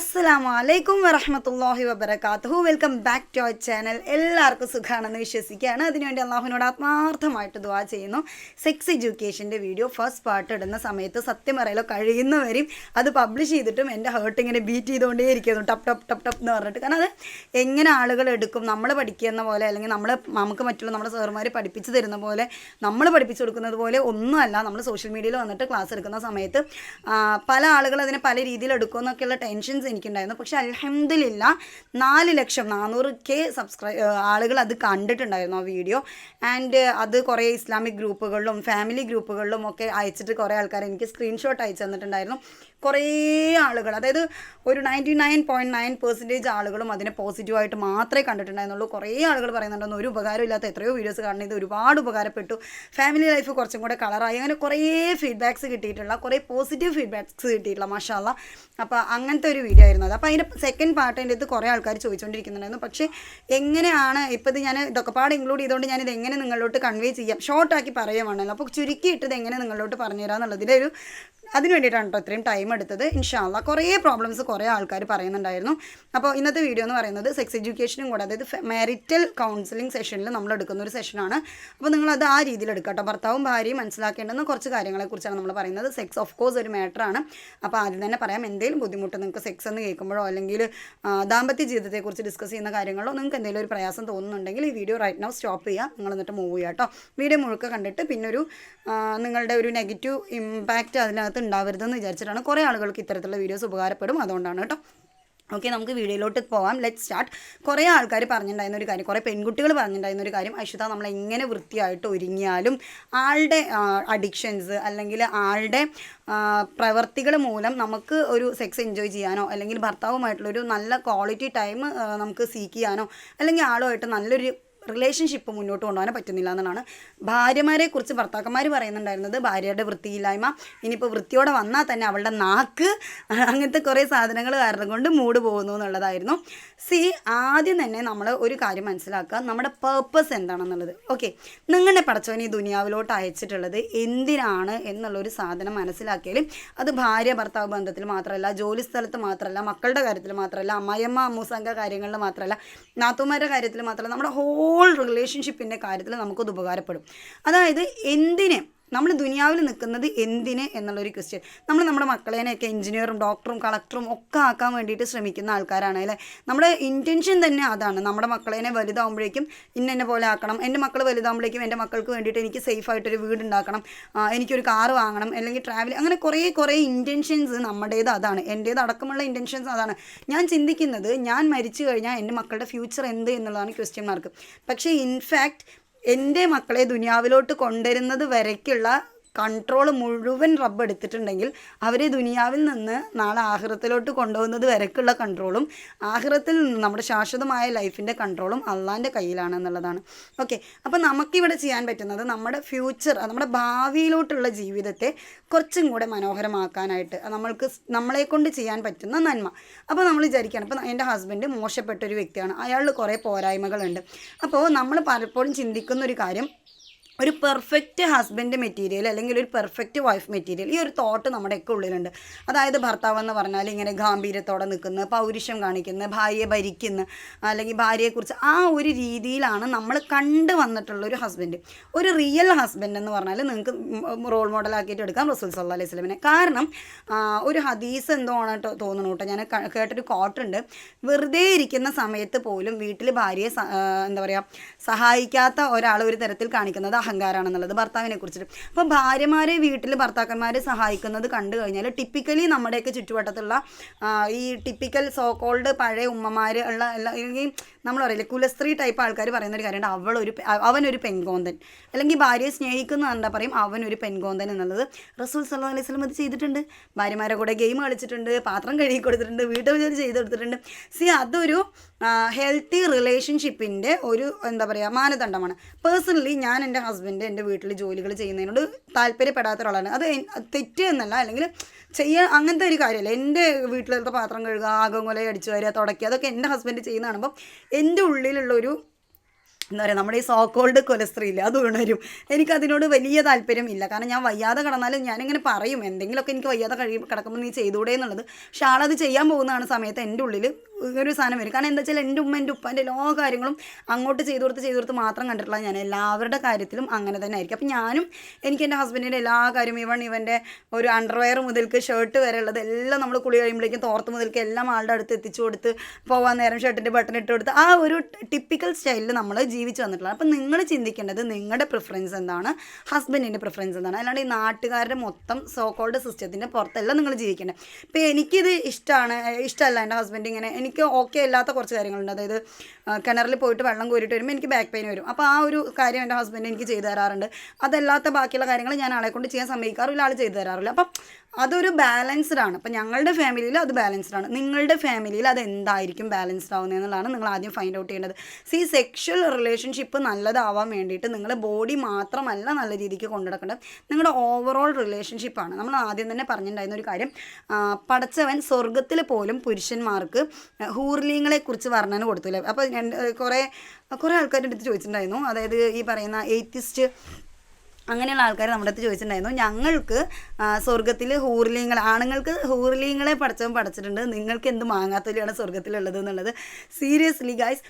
അസ്സലാമു അലൈക്കും വറഹമത്തല്ലാഹി വബർക്കാത്തു welcome back to our channel എല്ലാവർക്കും സുഖമാണെന്ന് വിശ്വസിക്കുകയാണ്. അതിനുവേണ്ടി അള്ളാഹുവിനോട് ആത്മാർത്ഥമായിട്ട് ദുവാ ചെയ്യുന്നു. സെക്സ് എഡ്യൂക്കേഷന്റെ വീഡിയോ ഫസ്റ്റ് പാർട്ട് ഇടുന്ന സമയത്ത് സത്യം പറയലോ കഴിയുന്നവരെയും അത് പബ്ലിഷ് ചെയ്തിട്ടും എന്റെ ഹേർട്ട് ഇങ്ങനെ ബീറ്റ് ചെയ്തുകൊണ്ടേ ഇരിക്കുന്നു. ടപ് ടപ് ടപ് ടപ്പ് എന്ന് പറഞ്ഞിട്ട്. കാരണം അത് എങ്ങനെ ആളുകൾ എടുക്കും? നമ്മൾ പഠിക്കുന്ന പോലെ അല്ലെങ്കിൽ നമ്മൾ നമുക്ക് മറ്റുള്ള നമ്മുടെ സാറുമാർ പഠിപ്പിച്ചു തരുന്ന പോലെ നമ്മൾ പഠിപ്പിച്ചു കൊടുക്കുന്നത് പോലെ ഒന്നുമല്ല. നമ്മൾ സോഷ്യൽ മീഡിയയിൽ വന്നിട്ട് ക്ലാസ് എടുക്കുന്ന സമയത്ത് പല ആളുകൾ അതിനെ പല രീതിയിൽ എടുക്കുമെന്നൊക്കെയുള്ള ടെൻഷൻസ് എനിക്കുണ്ടായിരുന്നു. പക്ഷെ അലഹമില്ല നാല് ലക്ഷം നാനൂറ് കെ സബ്സ്ക്രൈ ആളുകൾ അത് കണ്ടിട്ടുണ്ടായിരുന്നു ആ വീഡിയോ. ആൻഡ് അത് കുറേ ഇസ്ലാമിക് ഗ്രൂപ്പുകളിലും ഫാമിലി ഗ്രൂപ്പുകളിലും ഒക്കെ അയച്ചിട്ട് കുറേ ആൾക്കാർ എനിക്ക് സ്ക്രീൻഷോട്ട് അയച്ചു തന്നിട്ടുണ്ടായിരുന്നു. കുറേ ആളുകൾ അതായത് ഒരു ninety nine point nine percentage ആളുകളും അതിനെ പോസിറ്റീവായിട്ട് മാത്രമേ കണ്ടിട്ടുണ്ടായിരുന്നുള്ളൂ. കുറേ ആളുകൾ പറയുന്നുണ്ടെന്ന് ഒരു ഉപകാരം ഇല്ലാത്ത എത്രയോ വീഡിയോസ് കാണുന്നത് ഇത് ഒരുപാട് ഉപകാരപ്പെട്ടു. ഫാമിലി ലൈഫ് കുറച്ചും കൂടെ കളറായി അങ്ങനെ കുറേ ഫീഡ്ബാക്സ് കിട്ടിയിട്ടുള്ള കുറേ പോസിറ്റീവ് ഫീഡ്ബാക്സ് കിട്ടിയിട്ടുള്ള മാഷാള്ള അപ്പോൾ അങ്ങനത്തെ ഒരു വീഡിയോ ആയിരുന്നു അത്. അപ്പോൾ അതിന്റെ സെക്കൻഡ് പാർട്ട് അതിന്റെ അടുത്ത് കുറേ ആൾക്കാർ ചോദിച്ചുകൊണ്ടിരിക്കുന്നുണ്ടായിരുന്നു പക്ഷേ എങ്ങനെയാണ് ഇപ്പോൾ ഇത് ഞാൻ ഇതൊക്കെ പാട് ഇൻക്ലൂഡ് ചെയ്തുകൊണ്ട് ഞാനിത് എങ്ങനെ നിങ്ങളിലോട്ട് കൺവേ ചെയ്യാം? ഷോർട്ടാക്കി പറയുകയാണല്ലോ അപ്പോൾ ചുരുക്കിയിട്ടത് എങ്ങനെ നിങ്ങളിലോട്ട് പറഞ്ഞു തരാം എന്നുള്ളതിന്റെ ഒരു അതിന് വേണ്ടിയിട്ടാണ് കേട്ടോ ഇത്രയും ടൈം എടുത്തത്. ഇൻഷാല്ല കുറേ പ്രോബ്ലംസ് കുറേ ആൾക്കാർ പറയുന്നുണ്ടായിരുന്നു. അപ്പോൾ ഇന്നത്തെ വീഡിയോ എന്ന് പറയുന്നത് സെക്സ് എഡ്യൂക്കേഷനും കൂടെ അതായത് മാരിറ്റൽ കൗൺസിലിംഗ് സെഷനിൽ നമ്മൾ എടുക്കുന്ന ഒരു സെഷനാണ് അപ്പോൾ നിങ്ങളത് ആ രീതിയിൽ എടുക്കുക കേട്ടോ. ഭർത്താവും ഭാര്യയും മനസ്സിലാക്കേണ്ടുന്ന കുറച്ച് കാര്യങ്ങളെക്കുറിച്ചാണ് നമ്മൾ പറയുന്നത്. സെക്സ് ഓഫ് കോഴ്സ് ഒരു മാറ്ററാണ് അപ്പോൾ ആദ്യം തന്നെ പറയാം എന്തെങ്കിലും ബുദ്ധിമുട്ട് നിങ്ങൾക്ക് സെക്സ് എന്ന് കേൾക്കുമ്പോഴോ അല്ലെങ്കിൽ ദാമ്പത്യ ജീവിതത്തെക്കുറിച്ച് ഡിസ്കസ് ചെയ്യുന്ന കാര്യങ്ങളോ നിങ്ങൾക്ക് എന്തെങ്കിലും ഒരു പ്രയാസം തോന്നുന്നുണ്ടെങ്കിൽ ഈ വീഡിയോ റൈറ്റ് നൗ സ്റ്റോപ്പ് ചെയ്യുക നിങ്ങൾ എന്നിട്ട് മൂവ് ചെയ്യുക കേട്ടോ. വീഡിയോ മുഴുക്ക കണ്ടിട്ട് പിന്നൊരു നിങ്ങളുടെ ഒരു നെഗറ്റീവ് ഇമ്പാക്റ്റ് അതിനകത്ത് ഉണ്ടാവരുതെന്ന് വിചാരിച്ചിട്ടാണ് കുറേ ആളുകൾക്ക് ഇത്തരത്തിലുള്ള വീഡിയോസ് ഉപകാരപ്പെടും അതുകൊണ്ടാണ് കേട്ടോ. ഓക്കെ നമുക്ക് വീഡിയോയിലോട്ട് പോകാം ലെറ്റ് സ്റ്റാർട്ട് കുറേ ആൾക്കാർ പറഞ്ഞിട്ടുണ്ടായിരുന്ന ഒരു കാര്യം കുറേ പെൺകുട്ടികൾ പറഞ്ഞിട്ടുണ്ടായിരുന്ന ഒരു കാര്യം അശ്വത നമ്മൾ എങ്ങനെ വൃത്തിയായിട്ട് ഒരുങ്ങിയാലും ആളുടെ അഡിക്ഷൻസ് അല്ലെങ്കിൽ ആളുടെ പ്രവർത്തികൾ മൂലം നമുക്ക് ഒരു സെക്സ് എൻജോയ് ചെയ്യാനോ അല്ലെങ്കിൽ ഭർത്താവുമായിട്ടുള്ളൊരു നല്ല ക്വാളിറ്റി ടൈം നമുക്ക് സീക്ക് ചെയ്യാനോ അല്ലെങ്കിൽ ആളുമായിട്ട് നല്ലൊരു റിലേഷൻഷിപ്പ് മുന്നോട്ട് കൊണ്ടുപോകാൻ പറ്റുന്നില്ല എന്നുള്ളതാണ്. ഭാര്യമാരെ കുറിച്ച് ഭർത്താക്കന്മാർ പറയുന്നുണ്ടായിരുന്നത് ഭാര്യയുടെ വൃത്തിയില്ലായ്മ ഇനിയിപ്പോൾ വൃത്തിയോടെ വന്നാൽ തന്നെ അവളുടെ നാക്ക് അങ്ങനത്തെ കുറേ സാധനങ്ങൾ കാരണം കൊണ്ട് മൂട് പോകുന്നു എന്നുള്ളതായിരുന്നു. സി ആദ്യം തന്നെ നമ്മൾ ഒരു കാര്യം മനസ്സിലാക്കുക. നമ്മുടെ പേർപ്പസ് എന്താണെന്നുള്ളത്. ഓക്കെ നിങ്ങളുടെ പടച്ചവനെ ഈ ദുനിയാവിലോട്ട് അയച്ചിട്ടുള്ളത് എന്തിനാണ് എന്നുള്ളൊരു സാധനം മനസ്സിലാക്കിയാലും അത് ഭാര്യ ഭർത്താവ് ബന്ധത്തിൽ മാത്രമല്ല ജോലി സ്ഥലത്ത് മാത്രമല്ല മക്കളുടെ കാര്യത്തിൽ മാത്രമല്ല അമ്മയമ്മ അമ്മൂസംഗ കാര്യങ്ങളിൽ മാത്രമല്ല നാത്തുമാരുടെ കാര്യത്തിൽ മാത്രമല്ല നമ്മുടെ ഹോൾ റിലേഷൻഷിപ്പിന്റെ കാര്യത്തിൽ നമുക്കത് ഉപകാരപ്പെടും. അതായത് എന്തിന് നമ്മൾ ദുനിയാവിൽ നിൽക്കുന്നത് എന്തിന് എന്നുള്ളൊരു ക്വസ്റ്റ്യൻ നമ്മൾ നമ്മുടെ മക്കളേനെയൊക്കെ എഞ്ചിനീയറും ഡോക്ടറും കളക്ടറും ഒക്കെ ആക്കാൻ വേണ്ടിയിട്ട് ശ്രമിക്കുന്ന ആൾക്കാരാണ് അല്ലേ? നമ്മുടെ ഇന്റൻഷൻ തന്നെ അതാണ്. നമ്മുടെ മക്കളേനെ വലുതാവുമ്പോഴേക്കും ഇന്നെന്നെ പോലെ ആക്കണം. എന്റെ മക്കൾ വലുതാവുമ്പോഴേക്കും എന്റെ മക്കൾക്ക് വേണ്ടിയിട്ട് എനിക്ക് സേഫ് ആയിട്ടൊരു വീട് ഉണ്ടാക്കണം. എനിക്കൊരു കാർ വാങ്ങണം അല്ലെങ്കിൽ ട്രാവൽ അങ്ങനെ കുറേ കുറേ ഇന്റൻഷൻസ് നമ്മുടേത് അതാണ്. എന്റേത് അടക്കമുള്ള ഇന്റൻഷൻസ് അതാണ്. ഞാൻ ചിന്തിക്കുന്നത് ഞാൻ മരിച്ചു കഴിഞ്ഞാൽ എന്റെ മക്കളുടെ ഫ്യൂച്ചർ എന്ത് എന്നുള്ളതാണ് ക്വസ്റ്റ്യൻ മാർക്ക് പക്ഷേ ഇൻഫാക്റ്റ് എന്റെ മക്കളെ ദുനിയാവിലോട്ട് കൊണ്ടുവരുന്നത് വരയ്ക്കുള്ള കൺട്രോൾ മുഴുവൻ റബ്ബ് എടുത്തിട്ടുണ്ടെങ്കിൽ അവരെ ദുനിയാവിൽ നിന്ന് നാളെ ആഹ്റത്തിലോട്ട് കൊണ്ടുപോകുന്നത് വരെക്കുള്ള കൺട്രോളും ആഹ്റത്തിൽ നിന്ന് നമ്മുടെ ശാശ്വതമായ ലൈഫിന്റെ കൺട്രോളും അള്ളാന്റെ കയ്യിലാണ് എന്നുള്ളതാണ്. ഓക്കെ അപ്പോൾ നമുക്കിവിടെ ചെയ്യാൻ പറ്റുന്നത് നമ്മുടെ ഫ്യൂച്ചർ നമ്മുടെ ഭാവിയിലോട്ടുള്ള ജീവിതത്തെ കുറച്ചും കൂടെ മനോഹരമാക്കാനായിട്ട് നമ്മൾക്ക് നമ്മളെ കൊണ്ട് ചെയ്യാൻ പറ്റുന്ന നന്മ. അപ്പോൾ നമ്മൾ വിചാരിക്കുകയാണ് അപ്പം എന്റെ ഹസ്ബൻഡ് മോശപ്പെട്ട ഒരു വ്യക്തിയാണ്. അയാളിൽ കുറേ പോരായ്മകളുണ്ട്. അപ്പോൾ നമ്മൾ പലപ്പോഴും ചിന്തിക്കുന്ന ഒരു കാര്യം ഒരു പെർഫെക്റ്റ് ഹസ്ബൻഡ് മെറ്റീരിയൽ അല്ലെങ്കിൽ ഒരു പെർഫെക്റ്റ് വൈഫ് മെറ്റീരിയൽ ഈ ഒരു തോട്ട് നമ്മുടെയൊക്കെ ഉള്ളിലുണ്ട്. അതായത് ഭർത്താവ് എന്ന് പറഞ്ഞാൽ ഇങ്ങനെ ഗാംഭീര്യത്തോടെ നിൽക്കുന്ന പൗരുഷം കാണിക്കുന്ന ഭാര്യയെ ഭരിക്കുന്ന അല്ലെങ്കിൽ ഭാര്യയെക്കുറിച്ച് ആ ഒരു രീതിയിലാണ് നമ്മൾ കണ്ടു വന്നിട്ടുള്ള ഒരു ഹസ്ബൻഡ് ഒരു റിയൽ ഹസ്ബൻഡ് എന്ന് പറഞ്ഞാൽ നിങ്ങൾക്ക് റോൾ മോഡലാക്കിയിട്ട് എടുക്കാം റസൂൽ സല്ലാ അലൈഹി സ്വലമിനെ കാരണം ഒരു ഹദീസ് എന്തോ ആണ് തോന്നുന്നു കേട്ടോ ഞാൻ കേട്ടൊരു കോട്ടുണ്ട് വെറുതെ ഇരിക്കുന്ന സമയത്ത് പോലും വീട്ടിൽ ഭാര്യയെ എന്താ പറയുക സഹായിക്കാത്ത ഒരാൾ ഒരു തരത്തിൽ കാണിക്കുന്നത് അഹങ്കാരമാണെന്നുള്ളത് ഭർത്താവിനെ കുറിച്ചിട്ട്. അപ്പോൾ ഭാര്യമാരെ വീട്ടിൽ ഭർത്താക്കന്മാരെ സഹായിക്കുന്നത് കണ്ടു കഴിഞ്ഞാൽ ടിപ്പിക്കലി നമ്മുടെയൊക്കെ ചുറ്റുവട്ടത്തുള്ള ഈ ടിപ്പിക്കൽ സോ കോൾഡ് പഴയ ഉമ്മമാർ ഉള്ള അല്ലെങ്കിൽ നമ്മൾ പറയില്ലേ കുലസ്ത്രീ ടൈപ്പ് ആൾക്കാർ പറയുന്ന ഒരു കാര്യമുണ്ട്. അവളൊരു അവനൊരു പെൺകോന്തൻ. അല്ലെങ്കിൽ ഭാര്യയെ സ്നേഹിക്കുന്ന എന്താ പറയും? അവനൊരു പെൺകോന്തൻ എന്നുള്ളത് റസൂൽ സല്ലാ അലൈഹി സ്വലം അത് ചെയ്തിട്ടുണ്ട്. ഭാര്യമാരെ കൂടെ ഗെയിം കളിച്ചിട്ടുണ്ട് പാത്രം കഴുകി കൊടുത്തിട്ടുണ്ട് വീട്ടുജോലി ചെയ്ത് കൊടുത്തിട്ടുണ്ട് സി അതൊരു ഹെൽത്തി റിലേഷൻഷിപ്പിന്റെ ഒരു എന്താ പറയുക മാനദണ്ഡമാണ്. പേഴ്സണലി ഞാൻ എന്റെ ഹസ്ബൻഡ് എന്റെ വീട്ടിൽ ജോലികൾ ചെയ്യുന്നതിനോട് താല്പര്യപ്പെടാത്ത ഒരാളാണ്. അത് തെറ്റ് എന്നല്ല. അല്ലെങ്കിൽ ചെയ്യാൻ അങ്ങനത്തെ ഒരു കാര്യമല്ല എന്റെ വീട്ടിലത്തെ പാത്രം കഴുകുക ആകം കൊല അടിച്ചു വരിക തുടക്കുക അതൊക്കെ എന്റെ ഹസ്ബൻഡ് ചെയ്യുന്ന കാണുമ്പോൾ എന്റെ ഉള്ളിലുള്ള ഒരു എന്താ പറയുക നമ്മുടെ ഈ സോക്കോൾഡ് കൊലസ്ത്രീ ഇല്ല അത് ഉണരും. എനിക്കതിനോട് വലിയ താല്പര്യം ഇല്ല. കാരണം ഞാൻ വയ്യാതെ കിടന്നാലും ഞാനിങ്ങനെ പറയും എന്തെങ്കിലുമൊക്കെ എനിക്ക് വയ്യാതെ കഴി കിടക്കുമ്പോൾ നീ ചെയ്തുകൂടെ എന്നുള്ളത്. പക്ഷെ ആളത് ചെയ്യാൻ പോകുന്നതാണ് സമയത്ത് എന്റെ ഉള്ളിൽ ഒരു സാധനം വരും. കാരണം എന്താ വെച്ചാൽ എന്റെ ഉമ്മ എന്റെ ഉപ്പ എന്റെ എല്ലാ കാര്യങ്ങളും അങ്ങോട്ട് ചെയ്തു കൊടുത്ത് ചെയ്തു കൊടുത്ത് മാത്രം കണ്ടിട്ടുള്ള ഞാൻ എല്ലാവരുടെ കാര്യത്തിലും അങ്ങനെ തന്നെ ആയിരിക്കും. അപ്പം ഞാനും എനിക്ക് എന്റെ ഹസ്ബൻഡിന്റെ എല്ലാ കാര്യവും ഇവൺ ഇവന്റെ ഒരു അണ്ടർവെയർ മുതൽക്ക് ഷർട്ട് വരെ ഉള്ളത് എല്ലാം നമ്മൾ കുളി കഴിയുമ്പോഴേക്കും തോർത്ത് മുതൽക്ക് എല്ലാം ആളുടെ അടുത്ത് എത്തിച്ചു കൊടുത്ത് പോകാൻ നേരം ഷർട്ടിന്റെ ബട്ടൺ ഇട്ട് കൊടുത്ത് ആ ഒരു ടിപ്പിക്കൽ സ്റ്റൈലിൽ നമ്മൾ ജീവിച്ച് വന്നിട്ടുള്ളത് അപ്പം നിങ്ങൾ ചിന്തിക്കേണ്ടത് നിങ്ങളുടെ പ്രിഫറൻസ് എന്താണ്? ഹസ്ബൻഡിന്റെ പ്രിഫറൻസ് എന്താണ്? അല്ലാണ്ട് ഈ നാട്ടുകാരുടെ മൊത്തം സോക്കോൾഡ് സിസ്റ്റത്തിന്റെ പുറത്തല്ല നിങ്ങൾ ജീവിക്കേണ്ടത്. ഇപ്പോൾ എനിക്കിത് ഇഷ്ടമാണ് ഇഷ്ടമല്ല എന്റെ ഹസ്ബൻഡ് ഇങ്ങനെ. എനിക്ക് ഓക്കെ അല്ലാത്ത കുറച്ച് കാര്യങ്ങളുണ്ട്. അതായത് കിണറിൽ പോയിട്ട് വെള്ളം കോരിയിട്ട് വരുമ്പോൾ എനിക്ക് ബാക്ക് പെയിൻ വരും. അപ്പോൾ ആ ഒരു കാര്യം എന്റെ ഹസ്ബൻഡ് എനിക്ക് ചെയ്തു തരാറുണ്ട്. അതല്ലാത്ത ബാക്കിയുള്ള കാര്യങ്ങൾ ഞാൻ ആളെ കൊണ്ട് ചെയ്യാൻ സമ്മതിക്കാറില്ല ആൾ ചെയ്തു തരാറില്ല. അപ്പം അതൊരു ബാലൻസ്ഡ് ആണ്. അപ്പം ഞങ്ങളുടെ ഫാമിലിയിൽ അത് ബാലൻസ്ഡ് ആണ്. നിങ്ങളുടെ ഫാമിലിയിൽ അത് എന്തായിരിക്കും ബാലൻസ്ഡ് ആവുന്നത് എന്നുള്ളതാണ് നിങ്ങൾ ആദ്യം ഫൈൻഡ് ഔട്ട് ചെയ്യേണ്ടത്. സി സെക്ഷൽ റിലേഷൻഷിപ്പ് നല്ലതാവാൻ വേണ്ടിയിട്ട് നിങ്ങളുടെ ബോഡി മാത്രമല്ല നല്ല രീതിക്ക് കൊണ്ടുനടക്കേണ്ടത്. നിങ്ങളുടെ ഓവറോൾ റിലേഷൻഷിപ്പാണ് നമ്മൾ ആദ്യം തന്നെ പറഞ്ഞിട്ടുണ്ടായിരുന്ന ഒരു കാര്യം പടച്ചവൻ സ്വർഗത്തിൽ പോലും പുരുഷന്മാർക്ക് ഹൂർലീങ്ങളെക്കുറിച്ച് വർണന കൊടുത്തില്ല? അപ്പോൾ കുറേ കുറേ ആൾക്കാരുടെ അടുത്ത് ചോദിച്ചിട്ടുണ്ടായിരുന്നു. അതായത് ഈ പറയുന്ന എയ്ത്തിസ്റ്റ് അങ്ങനെയുള്ള ആൾക്കാർ നമ്മുടെ അടുത്ത് ചോദിച്ചിട്ടുണ്ടായിരുന്നു. ഞങ്ങൾക്ക് സ്വർഗത്തിൽ ഹൂർലിങ്ങൾ ആണുങ്ങൾക്ക് ഹൂർലിങ്ങളെ പഠിച്ചവൻ പഠിച്ചിട്ടുണ്ട് നിങ്ങൾക്ക് എന്ത് മാങ്ങാത്തൊലിയാണ് സ്വർഗത്തിലുള്ളത് എന്നുള്ളത്. സീരിയസ്ലി ഗൈസ്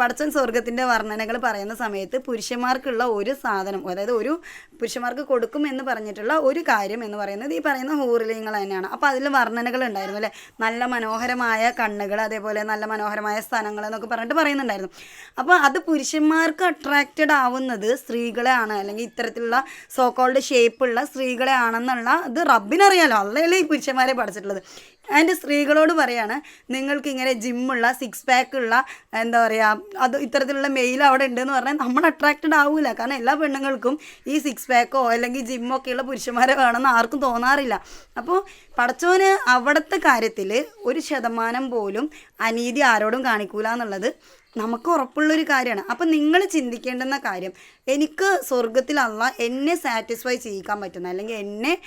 പടച്ചൻ സ്വർഗത്തിന്റെ വർണനകൾ പറയുന്ന സമയത്ത് പുരുഷന്മാർക്കുള്ള ഒരു സാധനം അതായത് ഒരു പുരുഷന്മാർക്ക് കൊടുക്കും എന്ന് പറഞ്ഞിട്ടുള്ള ഒരു കാര്യം എന്ന് പറയുന്നത് ഈ പറയുന്ന ഹൂർലിങ്ങൾ തന്നെയാണ്. അപ്പോൾ അതിൽ വർണനകൾ ഉണ്ടായിരുന്നു അല്ലേ? നല്ല മനോഹരമായ കണ്ണുകൾ അതേപോലെ നല്ല മനോഹരമായ സ്ഥലങ്ങൾ എന്നൊക്കെ പറഞ്ഞിട്ട് പറയുന്നുണ്ടായിരുന്നു. അപ്പോൾ അത് പുരുഷന്മാർക്ക് അട്രാക്റ്റഡ് ആവുന്നത് സ്ത്രീകളെ ആണ് അല്ലെങ്കിൽ ഇത്തരത്തിലുള്ള സോക്കോൾഡ് ഷേപ്പുള്ള സ്ത്രീകളെ ആണെന്നുള്ള ഇത് റബ്ബിനറിയാലോ. അല്ലല്ലേ ഈ പുരുഷന്മാരെ പഠിച്ചിട്ടുള്ളത്. എന്റെ സ്ത്രീകളോട് പറയാണ് നിങ്ങൾക്ക് ഇങ്ങനെ ജിമ്മുള്ള സിക്സ് പാക്ക് ഉള്ള എന്താ പറയുക അത് ഇത്തരത്തിലുള്ള മെയിൽ അവിടെ ഉണ്ടെന്ന് പറഞ്ഞാൽ നമ്മൾ അട്രാക്റ്റഡ് ആവില്ല കാരണം എല്ലാ പെണ്ണുങ്ങൾക്കും ഈ സിക്സ് പാക്കോ അല്ലെങ്കിൽ ജിമ്മൊക്കെയുള്ള പുരുഷന്മാരെ വേണമെന്ന് ആർക്കും തോന്നാറില്ല. അപ്പോൾ പടച്ചോന് അവിടുത്തെ കാര്യത്തിൽ ഒരു ശതമാനം പോലും അനീതി ആരോടും കാണിക്കൂല എന്നുള്ളത് നമുക്ക് ഉറപ്പുള്ളൊരു കാര്യമാണ്. അപ്പം നിങ്ങൾ ചിന്തിക്കേണ്ടുന്ന കാര്യം എനിക്ക് സ്വർഗത്തിലുള്ള എന്നെ സാറ്റിസ്ഫൈ ചെയ്യിക്കാൻ പറ്റുന്ന അല്ലെങ്കിൽ എന്നെ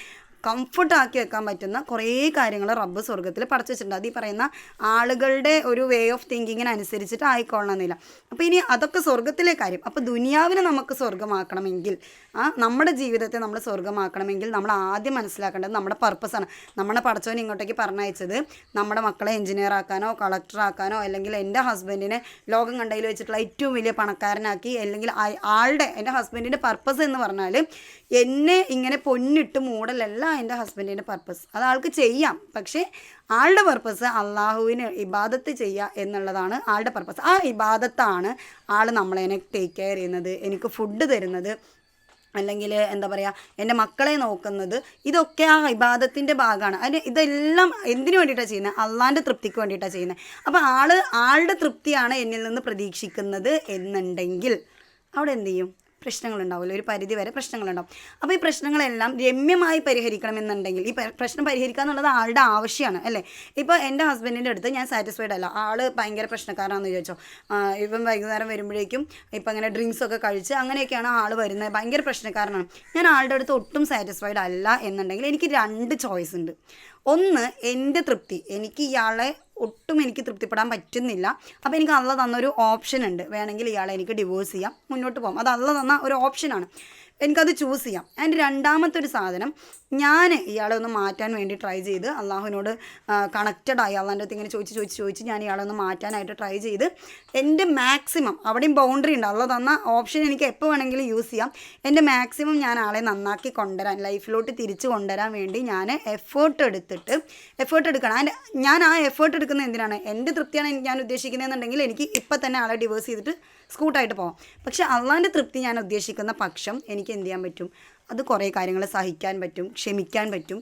കംഫർട്ട് ആക്കി വെക്കാൻ പറ്റുന്ന കുറേ കാര്യങ്ങൾ റബ്ബ് സ്വർഗത്തിൽ പഠിച്ചു വെച്ചിട്ടുണ്ട്. അത് ഈ പറയുന്ന ആളുകളുടെ ഒരു വേ ഓഫ് തിങ്കിങ്ങിനനുസരിച്ചിട്ട് ആയിക്കൊള്ളണമെന്നില്ല. അപ്പോൾ ഇനി അതൊക്കെ സ്വർഗത്തിലെ കാര്യം. അപ്പോൾ ദുനിയാവിനെ നമുക്ക് സ്വർഗമാക്കണമെങ്കിൽ ആ നമ്മുടെ ജീവിതത്തെ നമ്മൾ സ്വർഗമാക്കണമെങ്കിൽ നമ്മൾ ആദ്യം മനസ്സിലാക്കേണ്ടത് നമ്മുടെ പർപ്പസാണ് നമ്മുടെ പടച്ചവൻ ഇങ്ങോട്ടേക്ക് പറഞ്ഞയച്ചത് നമ്മുടെ മക്കളെ എഞ്ചിനീയർ ആക്കാനോ കളക്ടർ ആക്കാനോ അല്ലെങ്കിൽ എന്റെ ഹസ്ബൻഡിനെ ലോകം കണ്ടതിൽ വെച്ചിട്ടുള്ള ഏറ്റവും വലിയ പണക്കാരനാക്കി അല്ലെങ്കിൽ ആളുടെ എന്റെ ഹസ്ബൻഡിന്റെ പർപ്പസ് എന്ന് പറഞ്ഞാൽ എന്നെ ഇങ്ങനെ പൊന്നിട്ട് മൂടലല്ല എന്റെ ഹസ്ബൻഡിന്റെ പർപ്പസ് അത് ആൾക്ക് ചെയ്യാം. പക്ഷേ ആളുടെ പർപ്പസ് അള്ളാഹുവിന് ഇബാദത്ത് ചെയ്യുക എന്നുള്ളതാണ് ആളുടെ പർപ്പസ് ആ ഇബാദത്താണ് ആൾ നമ്മളതിനെ ടേക്ക് കെയർ ചെയ്യുന്നത് എനിക്ക് ഫുഡ് തരുന്നത് അല്ലെങ്കിൽ എന്താ പറയുക എന്റെ മക്കളെ നോക്കുന്നത്. ഇതൊക്കെ ആ ഇബാദത്തിന്റെ ഭാഗമാണ്. അതിന് ഇതെല്ലാം എന്തിനു വേണ്ടിയിട്ടാണ് ചെയ്യുന്നത് അള്ളാന്റെ തൃപ്തിക്ക് വേണ്ടിയിട്ടാണ് ചെയ്യുന്നത് അപ്പോൾ ആൾ ആളുടെ തൃപ്തിയാണ് എന്നിൽ നിന്ന് പ്രതീക്ഷിക്കുന്നത് എന്നുണ്ടെങ്കിൽ അവിടെ എന്ത് ചെയ്യും? പ്രശ്നങ്ങളുണ്ടാവില്ല ഒരു പരിധി വരെ പ്രശ്നങ്ങളുണ്ടാവും. അപ്പോൾ ഈ പ്രശ്നങ്ങളെല്ലാം രമ്യമായി പരിഹരിക്കണമെന്നുണ്ടെങ്കിൽ ഈ പ്രശ്നം പരിഹരിക്കുക എന്നുള്ളത് ആളുടെ ആവശ്യമാണ് അല്ലേ? ഇപ്പോൾ എന്റെ ഹസ്ബൻഡിന്റെ അടുത്ത് ഞാൻ സാറ്റിസ്ഫൈഡ് അല്ല. ആൾ ഭയങ്കര പ്രശ്നക്കാരാണെന്ന് ചോദിച്ചോ ഇപ്പം വൈകുന്നേരം വരുമ്പോഴേക്കും ഇപ്പം അങ്ങനെ ഡ്രിങ്ക്സ് ഒക്കെ കഴിച്ച് അങ്ങനെയൊക്കെയാണ് ആൾ വരുന്നത്. ഭയങ്കര പ്രശ്നക്കാരനാണ്. ഞാൻ ആളുടെ അടുത്ത് ഒട്ടും സാറ്റിസ്ഫൈഡ് അല്ല എന്നുണ്ടെങ്കിൽ എനിക്ക് രണ്ട് ചോയ്സ് ഉണ്ട്. ഒന്ന് എന്റെ തൃപ്തി. എനിക്ക് ഇയാളെ ഒട്ടും എനിക്ക് തൃപ്തിപ്പെടാൻ പറ്റുന്നില്ല. അപ്പോൾ എനിക്ക് അള്ള തന്നൊരു ഓപ്ഷൻ ഉണ്ട്. വേണമെങ്കിൽ ഇയാളെ എനിക്ക് ഡിവോഴ്സ് ചെയ്യാം. മുന്നോട്ട് പോകാം. അത് അള്ള തന്ന ഒരു ഓപ്ഷനാണ് എനിക്കത് ചൂസ് ചെയ്യാം. അതിന്റെ രണ്ടാമത്തെ ഒരു സാധനം ഞാൻ ഇയാളെ ഒന്ന് മാറ്റാൻ വേണ്ടി ട്രൈ ചെയ്ത് അള്ളാഹുവിനോട് കണക്റ്റഡ് ആയി അള്ളാന്റെ അടുത്ത് ഇങ്ങനെ ചോദിച്ച് ചോദിച്ച് ചോദിച്ച് ഞാൻ ഇയാളെ ഒന്ന് മാറ്റാനായിട്ട് ട്രൈ ചെയ്ത് എന്റെ മാക്സിമം അവിടെയും ബൗണ്ടറി ഉണ്ട്. അള്ള തന്ന ഓപ്ഷൻ എനിക്ക് എപ്പോൾ വേണമെങ്കിലും യൂസ് ചെയ്യാം. എന്റെ മാക്സിമം ഞാൻ ആളെ നന്നാക്കി കൊണ്ടുവരാൻ ലൈഫിലോട്ട് തിരിച്ചു കൊണ്ടുവരാൻ വേണ്ടി ഞാൻ എഫേർട്ട് എടുത്തിട്ട് എഫേർട്ട് എടുക്കണം. അതിന്റെ ഞാൻ ആ എഫേർട്ട് എടുക്കുന്നത് എന്തിനാണ്? എന്റെ തൃപ്തിയാണ് എനിക്ക് ഞാൻ ഉദ്ദേശിക്കുന്നതെന്നുണ്ടെങ്കിൽ എനിക്ക് ഇപ്പം തന്നെ ആളെ ഡിവേഴ്സ് ചെയ്തിട്ട് സ്കൂട്ടായിട്ട് പോകാം പക്ഷേ അള്ളാന്റെ തൃപ്തി ഞാൻ ഉദ്ദേശിക്കുന്ന പക്ഷം എനിക്ക് എന്ത് ചെയ്യാൻ പറ്റും? അത് കുറേ കാര്യങ്ങൾ സഹിക്കാൻ പറ്റും ക്ഷമിക്കാൻ പറ്റും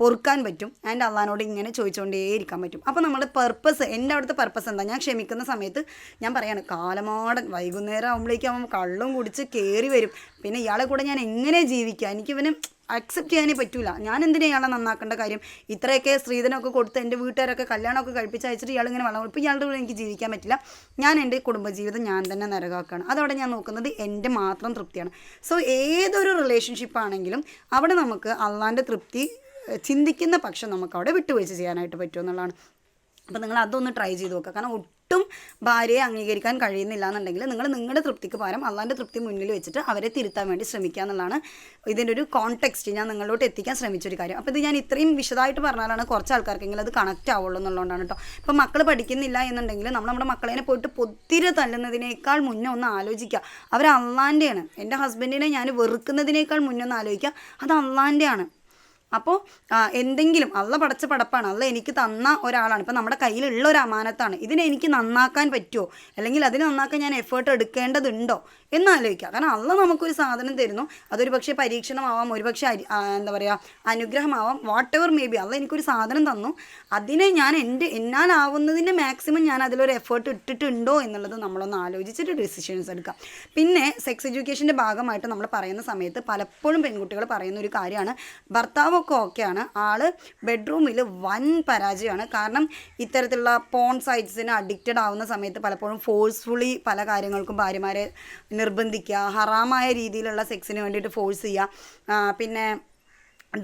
പൊറുക്കാൻ പറ്റും. ആൻഡ് അള്ളഹാനോട് ഇങ്ങനെ ചോദിച്ചുകൊണ്ടേയിരിക്കാൻ പറ്റും. അപ്പോൾ നമ്മുടെ പർപ്പസ് എന്റെ അവിടുത്തെ പർപ്പസ് എന്താ? ഞാൻ ക്ഷമിക്കുന്ന സമയത്ത് ഞാൻ പറയാണ് കാലമാടൻ വൈകുന്നേരം ആകുമ്പോഴേക്കും അവൻ കള്ളും കുടിച്ച് കയറി വരും. പിന്നെ ഇയാളെ കൂടെ ഞാൻ എങ്ങനെ ജീവിക്കുക എനിക്കിവന് അക്സെപ്റ്റ് ചെയ്യാനേ പറ്റൂല. ഞാൻ എന്തിനാ ഇയാളെ നന്നാക്കേണ്ട കാര്യം? ഇത്രയൊക്കെ സ്ത്രീധനമൊക്കെ കൊടുത്ത് എന്റെ വീട്ടുകാരൊക്കെ കല്യാണമൊക്കെ കഴിപ്പിച്ച് അയച്ചിട്ട് ഇയാൾ ഇങ്ങനെ വളർന്നു ഇപ്പോൾ ഇയാളുടെ കൂടെ എനിക്ക് ജീവിക്കാൻ പറ്റില്ല. ഞാൻ എന്റെ കുടുംബജീവിതം ഞാൻ തന്നെ നരകാക്കുകയാണ്. അതവിടെ ഞാൻ നോക്കുന്നത് എന്റെ മാത്രം തൃപ്തിയാണ്. സോ ഏതൊരു റിലേഷൻഷിപ്പ് ആണെങ്കിലും അവിടെ നമുക്ക് അള്ളാന്റെ തൃപ്തി ചിന്തിക്കുന്ന പക്ഷം നമുക്ക് അവിടെ വിട്ടുവീഴ്ച ചെയ്യാനായിട്ട് പറ്റുമെന്നുള്ളതാണ് അപ്പം അപ്പോൾ നിങ്ങൾ അതൊന്ന് ട്രൈ ചെയ്ത് നോക്കുക. കാരണം ഒട്ടും ഭാര്യയെ അംഗീകരിക്കാൻ കഴിയുന്നില്ല എന്നുണ്ടെങ്കിൽ നിങ്ങൾ നിങ്ങളുടെ തൃപ്തിക്ക് പകരം അള്ളാന്റെ തൃപ്തി മുന്നിൽ വെച്ചിട്ട് അവരെ തിരുത്താൻ വേണ്ടി ശ്രമിക്കുക എന്നുള്ളതാണ് ഇതിന്റെ ഒരു കോൺടെക്സ്റ്റ് ഞാൻ നിങ്ങളിലോട്ട് എത്തിക്കാൻ ശ്രമിച്ചൊരു കാര്യം. അപ്പോൾ ഇത് ഞാൻ ഇത്രയും വിശദമായിട്ട് പറഞ്ഞാലാണ് കുറച്ച് ആൾക്കാർക്കെങ്കിലും അത് കണക്റ്റ് ആവുള്ളൂ എന്നുള്ളതുകൊണ്ടാണ് കേട്ടോ. ഇപ്പം മക്കൾ പഠിക്കുന്നില്ല എന്നുണ്ടെങ്കിൽ നമ്മൾ നമ്മുടെ മക്കളെ പോയിട്ട് പൊത്തിര തല്ലുന്നതിനേക്കാൾ മുന്നേ ഒന്ന് ആലോചിക്കുക. അവർ അള്ളാന്റെയാണ് എന്റെ ഹസ്ബൻഡിനെ ഞാൻ വെറുക്കുന്നതിനേക്കാൾ മുന്നേ ഒന്ന് ആലോചിക്കുക. അത് അള്ളാന്റെയാണ് അപ്പോൾ എന്തെങ്കിലും അള്ള പടച്ച പടപ്പാണ്. അള്ള എനിക്ക് തന്ന ഒരാളാണ്. ഇപ്പം നമ്മുടെ കയ്യിലുള്ള ഒരു അമാനത്താണ്. ഇതിനെ എനിക്ക് നന്നാക്കാൻ പറ്റുമോ അല്ലെങ്കിൽ അതിനെ നന്നാക്കാൻ ഞാൻ എഫേർട്ട് എടുക്കേണ്ടതുണ്ടോ? എന്ന് ആലോചിക്കുക കാരണം അള്ള നമുക്കൊരു സാധനം തരുന്നു. അതൊരു പക്ഷേ പരീക്ഷണമാവാം ഒരു പക്ഷേ എന്താ പറയുക അനുഗ്രഹമാവാം. വാട്ട് എവർ മേ ബി അള്ള എനിക്കൊരു സാധനം തന്നു. അതിനെ ഞാൻ എന്റെ എന്നാലാവുന്നതിന്റെ മാക്സിമം ഞാൻ അതിലൊരു എഫേർട്ട് ഇട്ടിട്ടുണ്ടോ എന്നുള്ളത് നമ്മളൊന്ന് ആലോചിച്ചിട്ട് ഡിസിഷൻസ് എടുക്കുക പിന്നെ സെക്സ് എഡ്യൂക്കേഷന്റെ ഭാഗമായിട്ട് നമ്മൾ പറയുന്ന സമയത്ത് പലപ്പോഴും പെൺകുട്ടികൾ പറയുന്ന ഒരു കാര്യമാണ്. ഭർത്താവൊക്കെ ഓക്കെയാണ്. ആൾ ബെഡ്റൂമിൽ വൻ പരാജയമാണ്. കാരണം ഇത്തരത്തിലുള്ള പോൺ സൈറ്റ്സിന് അഡിക്റ്റഡ് ആവുന്ന സമയത്ത് പലപ്പോഴും ഫോഴ്സ്ഫുള്ളി പല കാര്യങ്ങൾക്കും ഭാര്യമാരെ നിർബന്ധിക്കുക ഹറാമായ രീതിയിലുള്ള സെക്സിന് വേണ്ടിയിട്ട് ഫോഴ്സ് ചെയ്യുക പിന്നെ